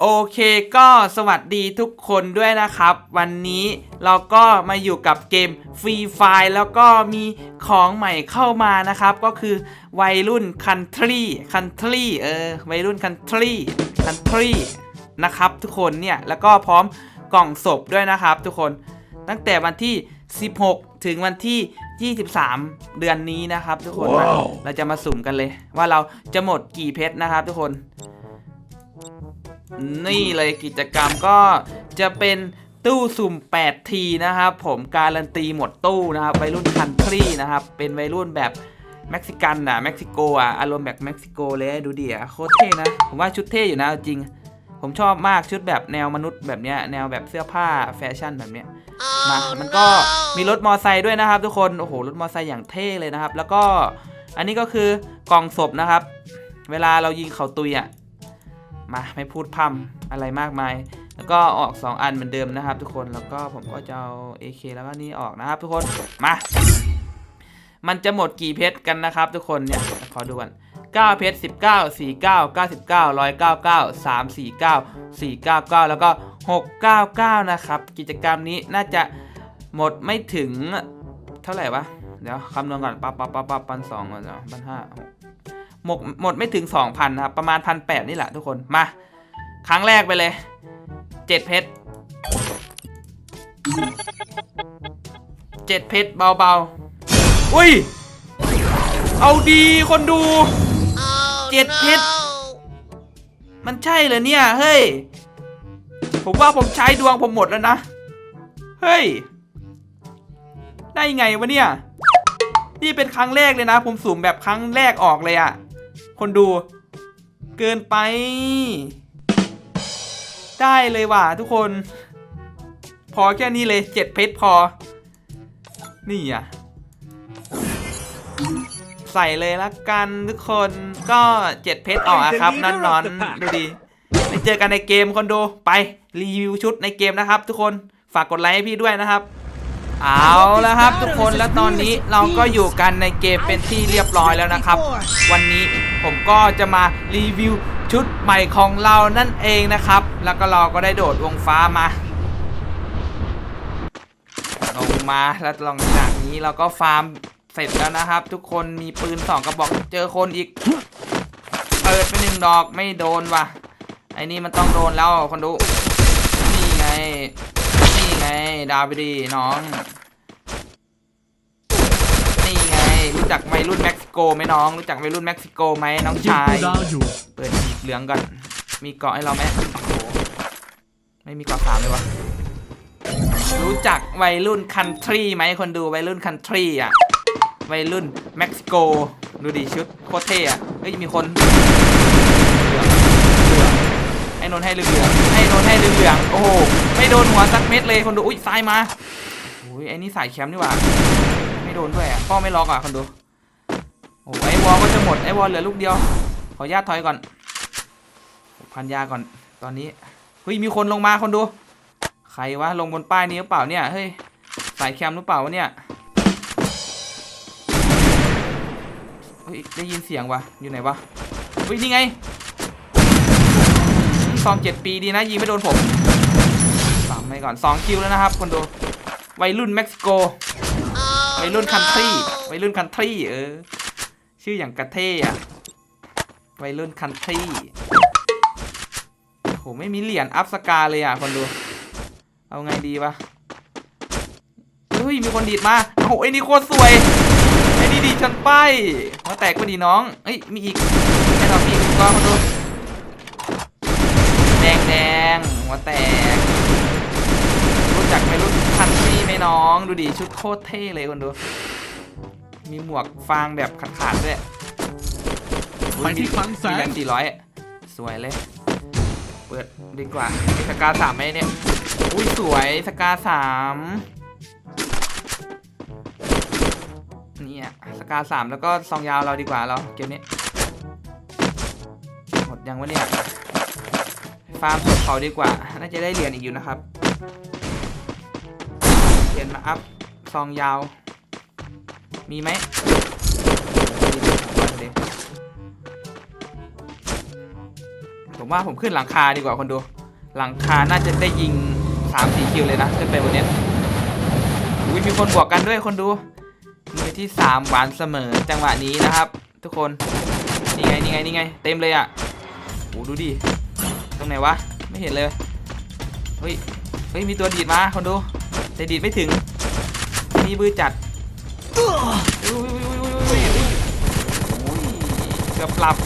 โอเคก็สวัสดีทุกคนด้วยนะครับ วันนี้เราก็มาอยู่กับเกมฟรีไฟแล้วก็มีของใหม่เข้ามานะครับ ก็คือวัยรุ่นคันทรีคันทรีเออวัยรุ่นคันทรีคันทรีนะครับทุกคนเนี่ยแล้วก็พร้อมกล่องศพด้วยนะครับทุกคนตั้งแต่วันที่ 16 ถึงวันที่ 23 เดือนนี้นะครับ ทุกคนมาเราจะมาสุ่มกันเลย ว่าเราจะหมดกี่เพชรนะครับ ทุกคน นี่เลยกิจกรรมก็จะเป็นตู้สุ่ม 8 ทีนะครับ ผมการันตีหมดตู้นะครับวัยรุ่นคันทรีนะครับ เป็นวัยรุ่นแบบเม็กซิกันอะเม็กซิโกอะอารมณ์แบบเม็กซิโกเลยดูดิอะโคตรเท่นะ ผมว่าชุดเท่อยู่นะเอาจริง ผมชอบมากชุดแบบแนวมนุษย์แบบเนี้ยแนวแบบเสื้อผ้าแฟชั่นแบบเนี้ยมามันก็มีรถมอไซค์ด้วยนะครับ ทุกคนโอ้โหรถมอไซค์อย่างเท่เลยนะครับ แล้วก็อันนี้ก็คือกล่องศพนะครับ เวลาเรายิงเขาตุยอะ มาไม่พูดพร่ำอะไรมากมาย แล้วก็ออก 2 อันเหมือนเดิมนะครับ ทุกคนแล้วก็ผมก็จะเอา AK แล้วก็นี่ออกนะครับ ทุกคนมา มันจะหมดกี่เพชรกันนะครับ ทุกคนเนี่ยขอดูกัน9เพชร19 49 99 199 349 499 แล้วก็ 699 นะครับ กิจกรรมนี้น่าจะหมดไม่ถึงเท่าไหร่วะ เดี๋ยวคำนวณก่อนปั๊บปั๊บปั๊บปั๊บพันสองพันสองพันห้าห มดหมดไม่ถึง 2,000นะครับ ประมาณ 1,800 นี่แหละทุกคน มา ครั้งแรกไปเลย 7 เพชร 7 เพชรเบาๆ อุ้ย เอาดีคนดูเจ็ดเพชร มันใช่เหรอเนี่ย เฮ้ย ผมว่าผมใช้ดวงผมหมดแล้วนะ เฮ้ย ได้ไงวะเนี่ย นี่เป็นครั้งแรกเลยนะ ผมสุ่มแบบครั้งแรกออกเลยอะ คนดู เกินไป ได้เลยว่ะทุกคน พอแค่นี้เลยเจ็ดเพชรพอ นี่อะ ใส่เลยละกันทุกคนก็เจ็ดเพชรออกอะครับนอนนอนๆดูดีไปเจอกันในเกมคนดูไปรีวิวชุดในเกมนะครับ ทุกคนฝากกดไลค์ให้พี่ด้วยนะครับ เอาแล้วครับทุกคนแล้วตอนนี้เราก็อยู่กันในเกมเป็นที่เรียบร้อยแล้วนะครับ วันนี้ผมก็จะมารีวิวชุดใหม่ของเรานั่นเองนะครับ แล้วก็เราก็ได้โดดวงฟ้ามาลงมาแล้วหลังจากนี้เราก็ฟาร์มเสร็จแล้วนะครับ ทุกคนมีปืนสองกระบอกเจอคนอีกเปิดไปหนึ่งดอกไม่โดนว่ะไอ้นี่มันต้องโดนแล้วคนดูนี่ไงนี่ ไง ดาวไปดีน้อง นี่ไง รู้จักวัยรุ่นเม็กซิโกไหมน้อง รู้จักวัยรุ่นเม็กซิโกไหมน้องชาย ดาวอยู่เปิดหีบเหลืองก่อน มีเกาะให้เราไหมโอ้โหไม่มีเกาะสามเลยวะ รู้จักวัยรุ่นคันทรีไหมคนดูวัยรุ่นคันทรีอะ วัยรุ่นเม็กซิโก ดูดิชุดโคตรเท่อะเฮ้ยมีคนเหลืองเหลือง ให้นนให้เหลืองให้นนให้เหลืองโอ้โหไม่โดนหัวสักเม็ดเลยคนดูอุ้ยซ้ายมาโอ้ยไอ้นี่สายแคมป์นี่หว่าไม่โดนด้วยอะป้อไม่ล็อกอะคนดูโอ้ไอ้วอลก็จะหมดไอ้วอลเหลือลูกเดียว ขอญาตถอยก่อนพันยาก่อนตอนนี้เฮ้ยมีคนลงมาคนดู ใครวะลงบนป้ายนี้หรือเปล่าเนี่ยเฮ้ยสายแคมป์หรือเปล่าวะเนี่ยเฮ้ยได้ยินเสียงวะอยู่ไหนวะเฮ้ยนี่ไง ซองเจ็ดปีดีนะยิงไม่โดนผมสามไปก่อนสองคิวแล้วนะครับคนดูวัยรุ่นเม็กซิโกวัยรุ่นคันทรีวัยรุ่นคันทรีเออ ชื่ออย่างกระเท่อะวัยรุ่นคันทรีโหไม่มีเหรียญอัพสกาเลยอะคนดู เอาไงดีวะเฮ้ยมีคนดีดมาโอ้โหไอ้นี่โคตรสวยไอ้นี่ดีฉันไปหัวแตกก็ดีน้องเอ้ยมีอีกไอ้เรามีอีกก็คนดูแดงแดง หัวแตก รู้จักไหมรุ่นคันทรีไหมน้อง ดูดิชุดโคตรเท่เลยคนดู มีหมวกฟางแบบขาดๆด้วยไปที่คลังแสมีงแบงสี่ร้อยสวยเลย เปิดดีกว่ามีสกาสามไหมเนี่ย อุ้ยสวยสกาสามเนี่ยสกาสามแล้วก็ซองยาวเราดีกว่าเราเกมนี้ หมดยังวะเนี่ย ฟาร์มสดเขาดีกว่า น่าจะได้เหรียญอีกอยู่นะครับ เหรียญมาอัพ ซองยาว มีไหมผมว่าผมขึ้นหลังคาดีกว่าคนดู หลังคาน่าจะได้ยิง3ามสี่คิวเลยนะขึ้นไปบนนี้ยอุ้ยมีคนบวกกันด้วยคนดูมือที่3หวานเสมอจังหวะนี้นะครับ ทุกคน นี่ไงนี่ไงนี่ไง เต็มเลยอะโอ้ดูดิ ตรงไหนวะ ไม่เห็นเลย เฮ้ย เฮ้ย มีตัวดีดมาคนดู แต่ดีดไม่ถึง นี่บื้อจัดเกือบหลับ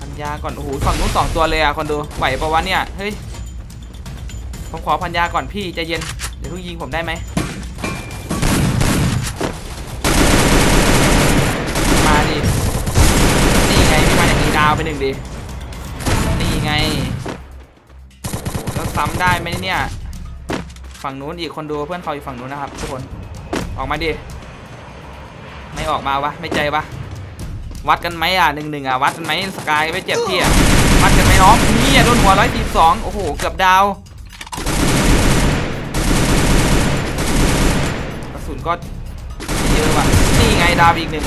พันยาก่อน โอ้โห ฝั่งนู้นสองตัวเลยอะคนดูไหวปะวะเนี่ย เฮ้ย ผมขอพันยาก่อนพี่ใจเย็น เดี๋ยวเพิ่งยิงผมได้ไหมมาดิ นี่ไงพี่มาอย่างนี้ดาวไปหนึ่งดิ ไงแล้วซ้ำได้ไหมเนี่ย ฝั่งนู้นอีกคนดูเพื่อนเขาอยู่ฝั่งนู้นนะครับทุกคน ออกมาดิ ไม่ออกมาวะ ไม่ใจวะ วัดกันไหมอะหนึ่งหนึ่งอะ วัดกันไหมสกายไม่เจ็บพี่อะ วัดกันไหมน้องนี่อะโดนหัวร้อยสี่สองโอ้โห เกือบดาว กระสุนก็เยอะว่ะ นี่ไงดาวอีกหนึ่ง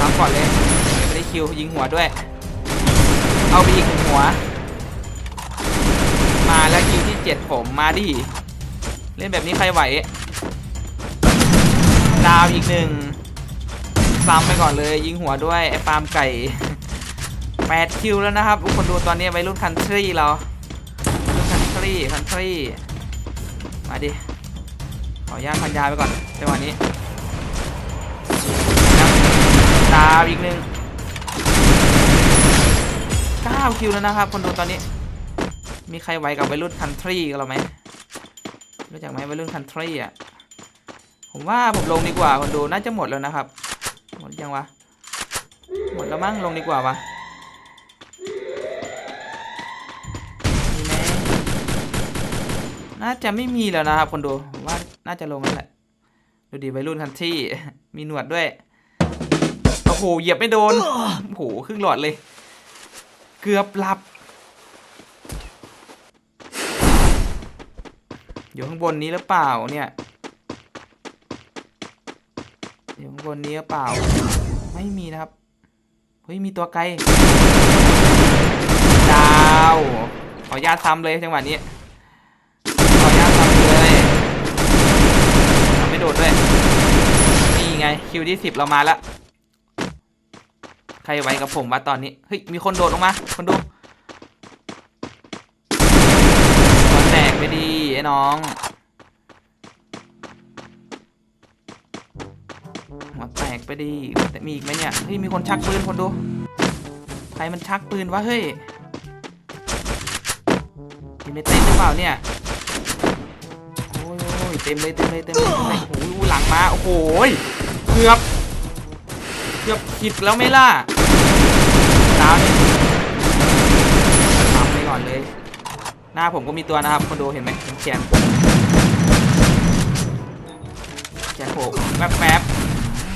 ทำก่อนเลยไม่ได้คิวยิงหัวด้วย เอาไปอีกหัว มาแล้วคิวที่เจ็ดผมมาดิ เล่นแบบนี้ใครไหว ดาวอีกหนึ่งซ้ำไปก่อนเลย ยิงหัวด้วย ไอ้ปาล์มไก่แปดคิวแล้วนะครับทุกคนดูตอนนี้วัยรุ่นคันทรีเรารุ่นคันทรีคันทรีมาดิ ขออนุญาตพันยาไปก่อนจังหวะนี้ดาวอีกหนึ่ง 9คิวแล้วนะครับ คนดูตอนนี้ มีใครไหวกับวัยรุ่นคันทรีกับเราไหมรู้จักไหมวัยรุ่นคันทรีอะ ผมว่าผมลงดีกว่าคนดูน่าจะหมดแล้วนะครับ หมดยังวะ หมดแล้วมั้งลงดีกว่าวะมีไหมน่าจะไม่มีแล้วนะครับ คนดูผมว่าน่าจะลงแล้วแหละ ดูดิวัยรุ่นคันที่มีหนวดด้วย โอ้โหเหยียบไม่โดน โอ้โหครึ่งหลอดเลย เกือบหลับ อยู่ข้างบนนี้หรือเปล่าเนี่ย อยู่ข้างบนนี้หรือเปล่า ไม่มีนะครับ เฮ้ย มีตัวไกล ดาว ขออนุญาตซ้ำเลยจังหวะนี้ ขออนุญาตซ้ำเลยทำไม่โดดด้วย นี่ไง คิวที่สิบเรามาแล้ว ใครไว้กับผมวะตอนนี้ เฮ้ย มีคนโดดลงมา คนดูหัวแตกไปดีไอ้น้องหัวแตกไปดีแต่มีอีกไหมเนี่ย เฮ้ย มีคนชักปืนคนดู ใครมันชักปืนวะเฮ้ยยิงไม่เต็มหรือเปล่าเนี่ยโอ้ยเต็มเลยเต็มเลยเต็มเลยโอ้โหหลังมา โอ้โหเกือบ เกือบผิดแล้วไหม่ล่ะ ดาวนี่ทำไปก่อนเลย หน้าผมก็มีตัวนะครับคนดูเห็นไหมเห็นแขนแขนโผล่แป๊บแป๊บ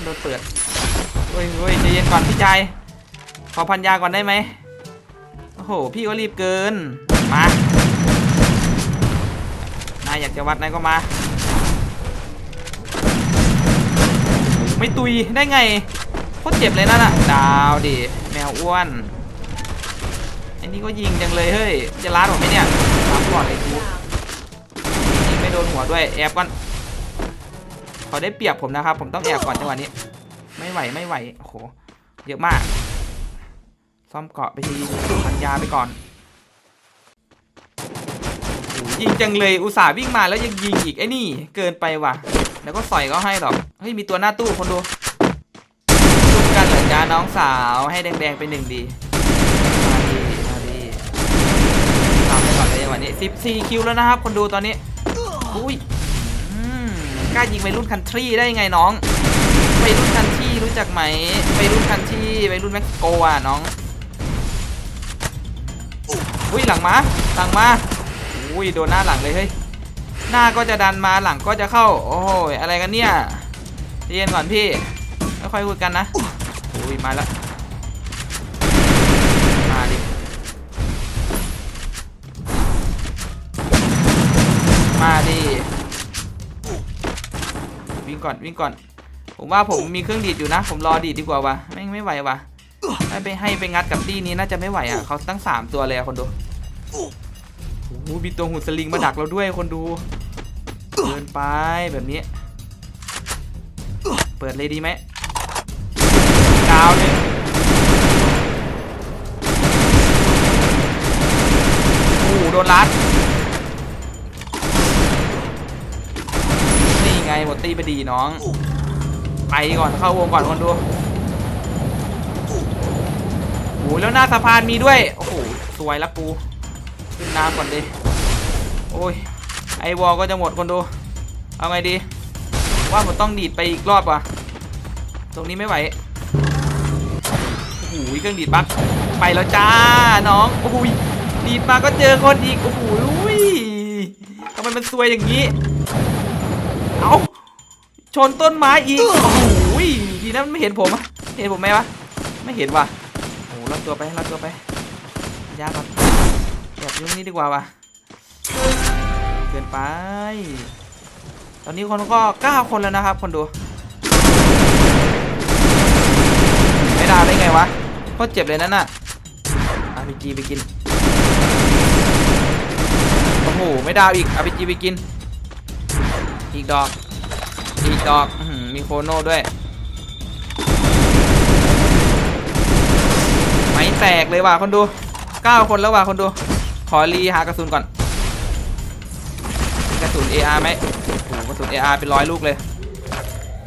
โดนเปิดเฮ้ยเฮ้ยใจเย็นก่อนพี่ชายขอพันยาก่อนได้ไหมโอ้โห พี่ก็รีบเกิน มานายอยากจะวัดนายก็มา ไม่ตุยได้ไงโคตรเจ็บเลยนั่นน่ะดาวดิ มวอ้วนอ้นี่ก็ยิงจังเลยเฮ้ย จะล้าดผมไหมเนี่ยล้าก่อนเลยกูยิงไม่โดนหัวด้วยแอบก่อนเขาได้เปรียบผมนะครับ ผมต้องแอบก่อนจังหวะนี้ ไม่ไหวไม่ไหวโอ้โหเยอะมาก ซ่อมเกาะไปทีพันยาไปก่อนยิงจังเลยอุตส่าห์วิ่งมาแล้วยังยิงอีกไอ้นี่ เกินไปว่ะ แล้วก็ใสอยก็ให้หรอกเฮ้ยมีตัวหน้าตู้คนดู น้องสาวให้แดงๆไปหนึ่งดี มาดีมาดีทำไปก่อนเลยวันนี้ 14 คิวแล้วนะครับคนดูตอนนี้ อุ้ยอืมกล้ายิงไปรุ่นคันทรีได้ยังไงน้องไปรุ่นคันที่รู้จักไหมไปรุ่นคันที่ไปรุ่นแม็กโกอะน้องอุ้ยหลังมาหลังมาอุ้ยโดนหน้าหลังเลยเฮ้ยหน้าก็จะดันมาหลังก็จะเข้า โอ้ยอะไรกันเนี่ยเย็นก่อนพี่ไม่ค่อยคุยกันนะ อุ้ยมาล้วมาดิมาดิวิ่งก่อนวิ่งก่อน ผมว่าผมมีเครื่องดีดอยู่นะ ผมรอดีดดีกว่าวะแม่งไม่ไหววะให้ไปให้ไปงัดกับตี้นี้น่าจะไม่ไหวอะเขาตั้งสามตัวเลยอะคนดูโอ้โหมีตัวหุ่นสลิงมาดักเราด้วยคนดูเดินไปแบบนี้ เปิดเลยดีไหมาวนึ่โอ้โหโดนลัด นี่ไงหมดตีไปดีน้อง ไปก่อนเข้าวงก่อนคนดูโอ้โหแล้วหน้าสะพานมีด้วย โอ้โห สวยละกู ขึ้นน้ำก่อนดิ โอ้ย ไอวอลก็จะหมดคนดู เอาไงดี ว่าผมต้องดีดไปอีกรอบว่ะ ตรงนี้ไม่ไหว เครื่องดีดบักไปแล้วจ้าน้องโอ้โหดีดมาก็เจอคนอีกโอ้โหทำไมมันซวยอย่างนี้เอาชนต้นไม้อีกโอ้โหดีนะมันไม่เห็นผมอะเห็นผมไหมวะไม่เห็นว่ะโอ้โหรับตัวไปรับตัวไปยากก่อนแบบยุ่งนี้ดีกว่าว่ะเกินไป ตอนนี้คนก็9คนแล้วนะครับ คนดู ไม่ดาวได้ไงวะ โคตรเจ็บเลยนั่นน่ะ RPG ไปกิน โอ้โห ไม่ดาวอีก RPG ไปกิน อีกดอก อีกดอกอมีโคโน่ด้วย ไม่แตกเลยว่ะคนดู 9 คนแล้วว่ะคนดู ขอรีหากระสุนก่อน กระสุน AR ไหมโอ้กระสุน AR เป็นร้อยลูกเลย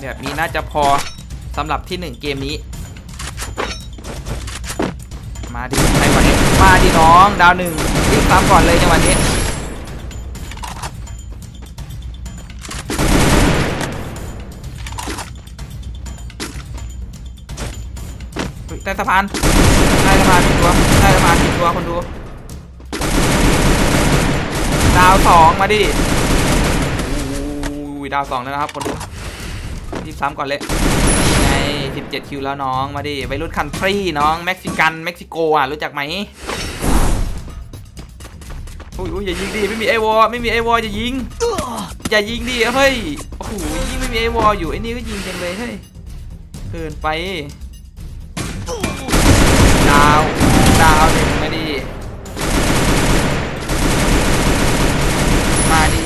แบบนี้น่าจะพอสำหรับที่ 1 เกมนี้ ดิน้องดาวหนึ่งรีบซ้ำก่อนเลยจังหวะนี้ใต้สะพานใต้สะพานมีตัวใต้สะพานมีตัวคนดู ดาวสองมาดิอุ้ยดาวสองแล้วนะครับคนดูรีบซ้ำก่อนเลยไง17 คิวแล้วน้อง มาดิวัยรุ่นคันทรีน้อง เม็กซิกัน เม็กซิโกอะ รู้จักไหม อุ้ยอุ้ยอย่ายิงดิไม่มีไอวอลไม่มีไอวอลอย่ายิงอย่ายิงดิเฮ้ยโอ้โหยิงไม่มีไอวอลอยู่ไอ้นี่ก็ยิงจังเลยเฮ้ยเกินไปดาวดาวหนึ่งมาดิมาดิ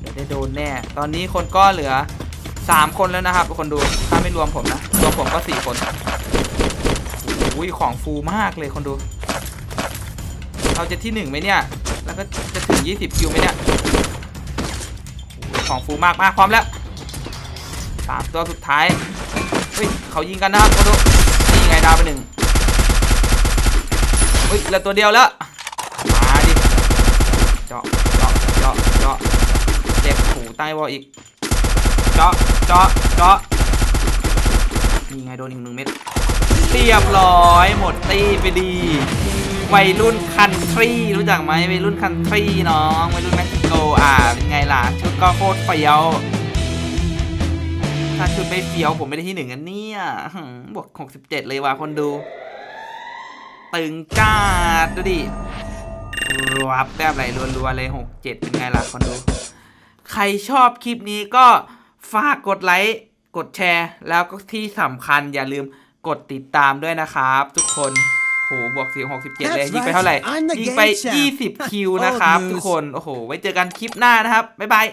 เดี๋ยวได้โดนแน่ ตอนนี้คนก็เหลือ 3คนแล้วนะครับคนดูถ้าไม่รวมผมนะรวมผมก็4คนอุ้ยของฟูมากเลยคนดู เราจะที่1ไหมเนี่ย แล้วก็จะถึง20คิวไหมเนี่ยของฟูมากมากพร้อมแล้วสามตัวสุดท้ายเฮ้ยเขายิงกันนะครับมาดูนี่ไงดาวไปหนึ่งเฮ้ยเหลือตัวเดียวแล้วมาดิเจาะเจาะเจาะเจาะเจ็บหูใต้วออีก เจาะเจาะเจาะนี่ไงโดนอีกหนึ่งเม็ดเรียบร้อยหมดตีไปดีวัยรุ่นคันทรีรู้จักไหมวัยรุ่นคันทรีน้องวัยรุ่นเม็กซิโกอ่าเป็นไงล่ะชุดก็โคตรเฟี้ยวถ้าชุดไม่เฟี้ยวผมไม่ได้ที่หนึ่งกันเนี่ยหืมบวกหกสิบเจ็ดเลยว่ะคนดู ตึงกาดูดิรวบแต้มไหลรัวๆเลยหกเจ็ดเป็นไงล่ะคนดู ใครชอบคลิปนี้ก็ ฝากกดไลค์ กดแชร์ แล้วก็ที่สำคัญอย่าลืมกดติดตามด้วยนะครับ ทุกคนโหบวกสี่หกสิบเจ็ดเลย That's ยิงไปเท่าไหร่ right, I'm the ยิงไป game champ. 20คิวนะครับ Old ทุก news. คน โอ้โห ไว้เจอกันคลิปหน้านะครับ บ๊ายบาย